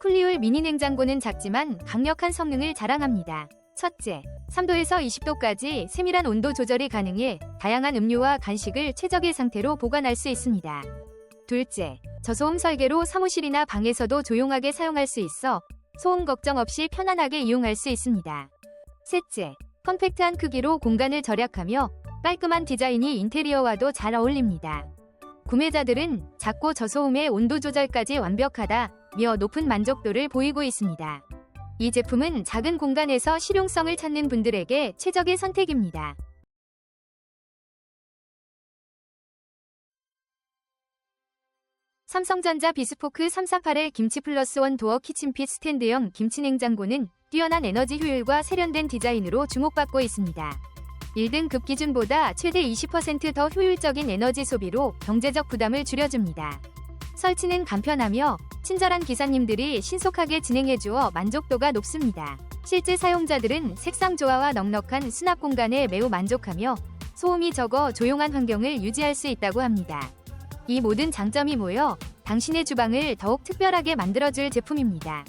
쿨리올 미니 냉장고는 작지만 강력한 성능을 자랑합니다. 첫째, 3도에서 20도까지 세밀한 온도 조절이 가능해 다양한 음료와 간식을 최적의 상태로 보관할 수 있습니다. 둘째, 저소음 설계로 사무실이나 방에서도 조용하게 사용할 수 있어 소음 걱정 없이 편안하게 이용할 수 있습니다. 셋째, 컴팩트한 크기로 공간을 절약하며 깔끔한 디자인이 인테리어와도 잘 어울립니다. 구매자들은 작고 저소음의 온도 조절까지 완벽하다 며 높은 만족도를 보이고 있습니다. 이 제품은 작은 공간에서 실용성을 찾는 분들에게 최적의 선택입니다. 삼성전자 비스포크 348의 김치 플러스 원 도어 키친핏 스탠드형 김치 냉장고는 뛰어난 에너지 효율과 세련된 디자인으로 주목받고 있습니다. 1등급 기준보다 최대 20%더 효율적인 에너지 소비로 경제적 부담을 줄여줍니다. 설치는 간편하며 친절한 기사님들이 신속하게 진행해 주어 만족도가 높습니다. 실제 사용자들은 색상 조화와 넉넉한 수납 공간에 매우 만족하며 소음이 적어 조용한 환경을 유지할 수 있다고 합니다. 이 모든 장점이 모여 당신의 주방을 더욱 특별하게 만들어줄 제품입니다.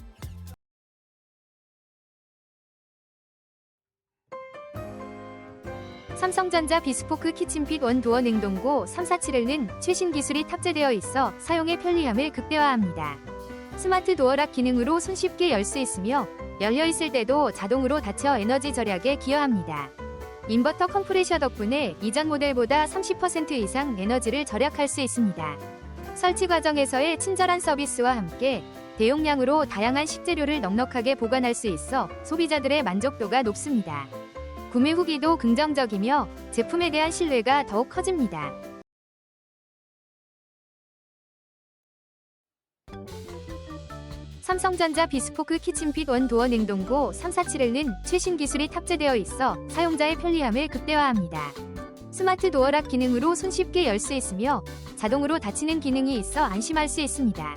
삼성전자 비스포크 키친핏 원도어 냉동고 347L는 최신 기술이 탑재되어 있어 사용의 편리함을 극대화합니다. 스마트 도어락 기능으로 손쉽게 열 수 있으며 열려 있을 때도 자동으로 닫혀 에너지 절약에 기여합니다. 인버터 컴프레셔 덕분에 이전 모델보다 30% 이상 에너지를 절약할 수 있습니다. 설치 과정에서의 친절한 서비스와 함께 대용량으로 다양한 식재료를 넉넉하게 보관할 수 있어 소비자들의 만족도가 높습니다. 구매 후기도 긍정적이며 제품에 대한 신뢰가 더욱 커집니다. 삼성전자 비스포크 키친핏 원도어 냉동고 347L는 최신 기술이 탑재되어 있어 사용자의 편리함을 극대화합니다. 스마트 도어락 기능으로 손쉽게 열 수 있으며 자동으로 닫히는 기능이 있어 안심할 수 있습니다.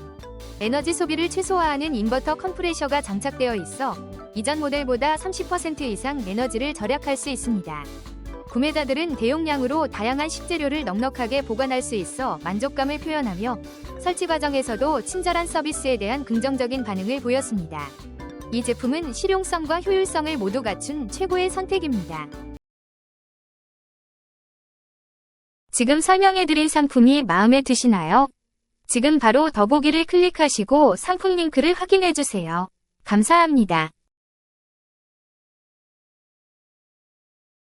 에너지 소비를 최소화하는 인버터 컴프레셔가 장착되어 있어 이전 모델보다 30% 이상 에너지를 절약할 수 있습니다. 구매자들은 대용량으로 다양한 식재료를 넉넉하게 보관할 수 있어 만족감을 표현하며 설치 과정에서도 친절한 서비스에 대한 긍정적인 반응을 보였습니다. 이 제품은 실용성과 효율성을 모두 갖춘 최고의 선택입니다. 지금 설명해드린 상품이 마음에 드시나요? 지금 바로 더보기를 클릭하시고 상품 링크를 확인해주세요. 감사합니다.